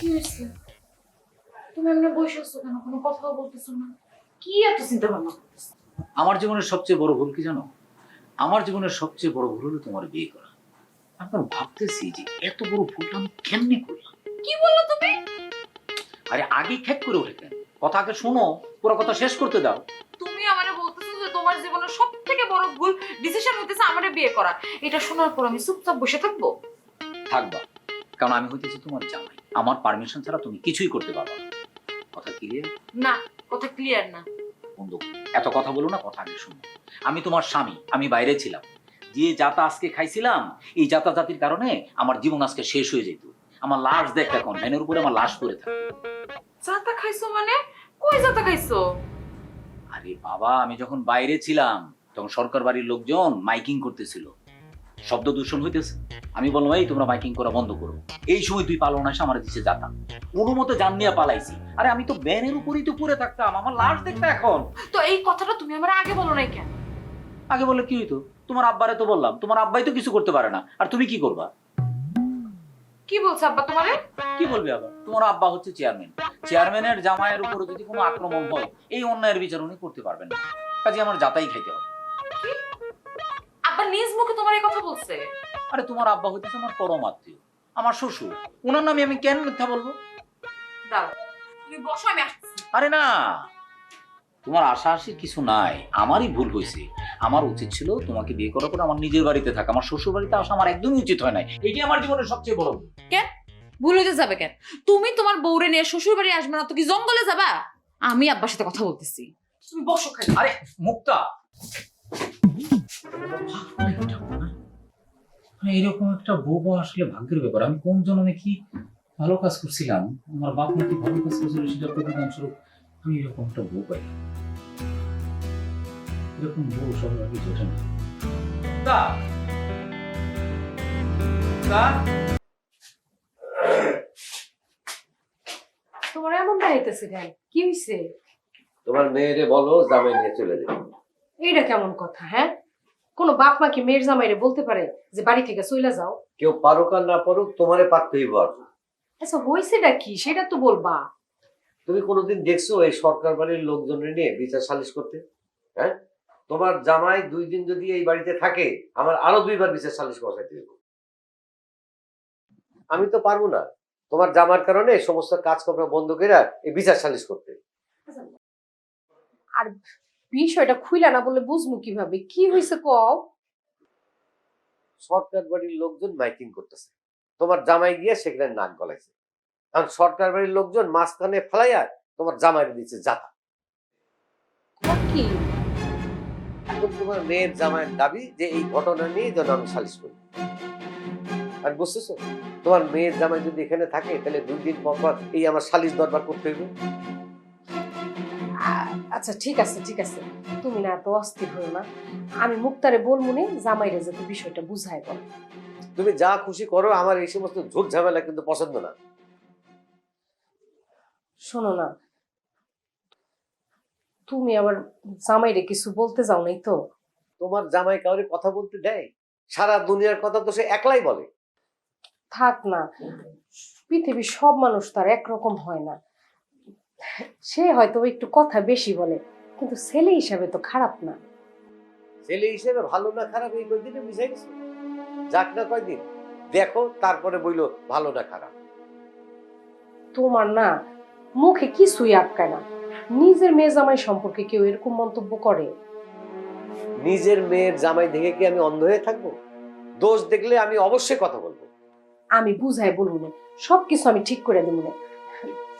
কি হয়েছে? তুমি এমনি বসে আছো কেন? কোনো কথাও বলতেছো না। কি এত চিন্তা ভাবনা করতেছো? আমার জীবনের সবচেয়ে বড় ভুল কি জানো? আমার জীবনের সবচেয়ে বড় ভুল হলো তোমার বিয়ে করা। এখন ভাবতেছি যে এত বড় ভুলটা আমি কেমনে করলাম? কি বলল তুমি? আরে আগে খ্যাক করে ওঠে কেন? কথা আগে শোনো পুরো কথা শেষ করতে দাও। তুমি আমারে বলতেছো যে তোমার জীবনের সব থেকে বড় ভুল ডিসিশন হইতেছে আমারে বিয়ে করা। এটা শোনার পর আমি চুপচাপ বসে থাকব? থাকবা। কারণ আমি হইতেছি তোমার জামাই। আমার পারমিশন ছাড়া তুমি কিছুই করতে পারবে না। কথা ক্লিয়ার না কথা ক্লিয়ার না। বন্ধু এত কথা বলো না কথা আগে শুনো আমি তোমার স্বামী আমি বাইরে ছিলাম। যে যাতা আজকে খাইছিলাম এই যাতা জাতির কারণে আমার জীবন আজকে শেষ হয়ে যেত আমার লাশ দেখ এখন ভ্যানের উপরে আমার লাশ পড়ে থাকে। জাতা খাইছো মানে? কই জাতা খাইছো? আরে বাবা আমি যখন বাইরে ছিলাম তখন সরকার বাড়ির লোকজন মাইকিং করতেছিল। শব্দ দূষণ হইতেছে। আমি বললাম এই তোমরা মাইকিং করা বন্ধ করো। এই সময় তুই পালো না এসে আমার দিচ্ছে যাতা কোনো মতো জান নিয়ে পালাইছি। আরে আমি তো ব্যানের উপরেই তো পড়ে থাকতাম। আমার লাশ দেখতে এখন। তো এই কথাটা তুমি আমার আগে বলো নাই কেন? আগে বলে কি হইতো? তোমার আব্বারে তো বললাম তোমার আব্বাই তো কিছু করতে পারে না। আর তুমি কি করবা? কি বলছো আব্বা তোমারে? কি বলবে আবার? তোমার আব্বা হচ্ছে চেয়ারম্যান। চেয়ারম্যানের জামাইয়ের উপরে যদি কোনো আক্রমণ হয় এই অন্যায়ের বিচার উনি করতে পারবেন না। কাজে আমার যাতাই খাইতে হবে। নিজ মুখে তোমার এই কথা বলছে? আরে তোমার আব্বা হইতেছে আমার পরম আত্মীয় আমার শ্বশুর। ওনার নামে আমি কেন মিথ্যা বলব? দাঁড়াও তুমি বসো আমি আসছি আরে না তোমার আশা কিছু নাই আমারই ভুল হয়েছে। আমার উচিত ছিল তোমাকে বিয়ে করার পর আমার নিজের বাড়িতে থাকা আমার শ্বশুর বাড়িতে আসা আমার একদমই উচিত হয় নাই। এটি আমার জীবনের সবচেয়ে বড় ভুল। ভুল হইতে যাবে কেন? তুমি তোমার বউরে নিয়ে শ্বশুর বাড়ি আসবে না তো কি জঙ্গলে যাবা? আমি আব্বার সাথে কথা বলতেছি। তুমি বসো আরে মুক্তা! এইরকম একটা বউ পাওয়া আসলে ভাগ্যের ব্যাপার। আমি কোন জন্মে কি ভালো কাজ করছিলাম আমার বাপ মা কি ভালো কাজ করছিল সেটা প্রতিদান স্বরূপ আমি এরকম একটা বউ পাই। এরকম বউ সব আগে জোটে না! তোমার এমন দাঁড়াইতেছে কেন? কি হইছে? তোমার মেয়েরে বলো জামাই নিয়ে চলে যাবে এইটা কেমন কথা হ্যাঁ? কোনো বাপ মা কি মেয়ের জামাইরে বলতে পারে যে বাড়ি থেকে চলে যাও? কেউ পারুক আর না পারুক তোমারে পারতেই বল আচ্ছা হয়েছেটা কি? সেটা তো বলবা। তুমি কোনোদিন দেখছ এই সরকার বাড়ির লোকজনের নিয়ে বিচার সালিশ করতে? হ্যাঁ? তোমার জামাই দুই দিন যদি এই বাড়িতে থাকে আমার আরও দুইবার বিচার সালিশ বসাইতে দেবো আমি তো পারব না। তোমার জামার কারণে সমস্ত কাজকর্ম বন্ধ করে এই বিচার সালিশ করতে। আর বিষয়টা খুইলা না বলে বুঝব কীভাবে? কি হয়েছে কও? সরকার বাড়ির লোকজন মাইকিং করতেছে। তোমার জামাই গিয়ে সেখানে নাক গলাইছে। কারণ সরকার বাড়ির লোকজন মাঝখানে ফেলাইয়া তোমার জামাই দিচ্ছে জাতা কি? এখন তোমার মেয়ের জামাইয়ের দাবি যে এই ঘটনা নিয়ে যেন আমি সালিশ করি। আর বুঝতেছো? তোমার মেয়ের জামাই যদি এখানে থাকে তাহলে দুই দিন পর পর এই আমার সালিশ দরবার করতে হইবে। আ- আচ্ছা ঠিক আছে ঠিক আছে। তুমি না এত অস্থির হও না। আমি মুক্তারে বলমুনে জামাইরে যাতে বিষয়টা বুঝায় বল। তুমি যা খুশি করো আমার এই সমস্ত ঝুট ঝামেলা কিন্তু পছন্দ না। শোনো না তুমি আবার জামাইরে কিছু বলতে যাও নাই তো? তোমার জামাই কাউরে কথা বলতে দেয়? সারা দুনিয়ার কথা তো সে একলাই বলে। থাক না পৃথিবীর সব মানুষ তার একরকম হয় না। সে হয়তো একটু কথা বেশি বলে কিন্তু ছেলে হিসাবে তো খারাপ না। ছেলে হিসেবে ভালো না খারাপ এই কয়দিনে বুঝাই গেছো? যাক না কয়দিন দেখো তারপরে বইলো ভালো না খারাপ। তোমার না মুখে কিছুই আটকায় না। নিজের মেয়ে জামাই সম্পর্কে কেউ এরকম মন্তব্য করে? নিজের মেয়ের জামাই দেখে কি আমি অন্ধ হয়ে থাকব? দোষ দেখলে আমি অবশ্যই কথা বলব। আমি বুঝাই বলব না সবকিছু আমি ঠিক করে দেবো না।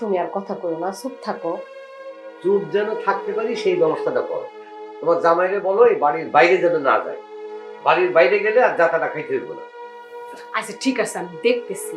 তুমি আর কথা করো না চুপ থাকো। চুপ যেন থাকতে পারি সেই ব্যবস্থাটা করো। তোমার জামাইরে বলো এই বাড়ির বাইরে যেন না যায়। বাড়ির বাইরে গেলে আর যাতাটা খাইতে হইব না। আচ্ছা ঠিক আছে আমি দেখতেছি।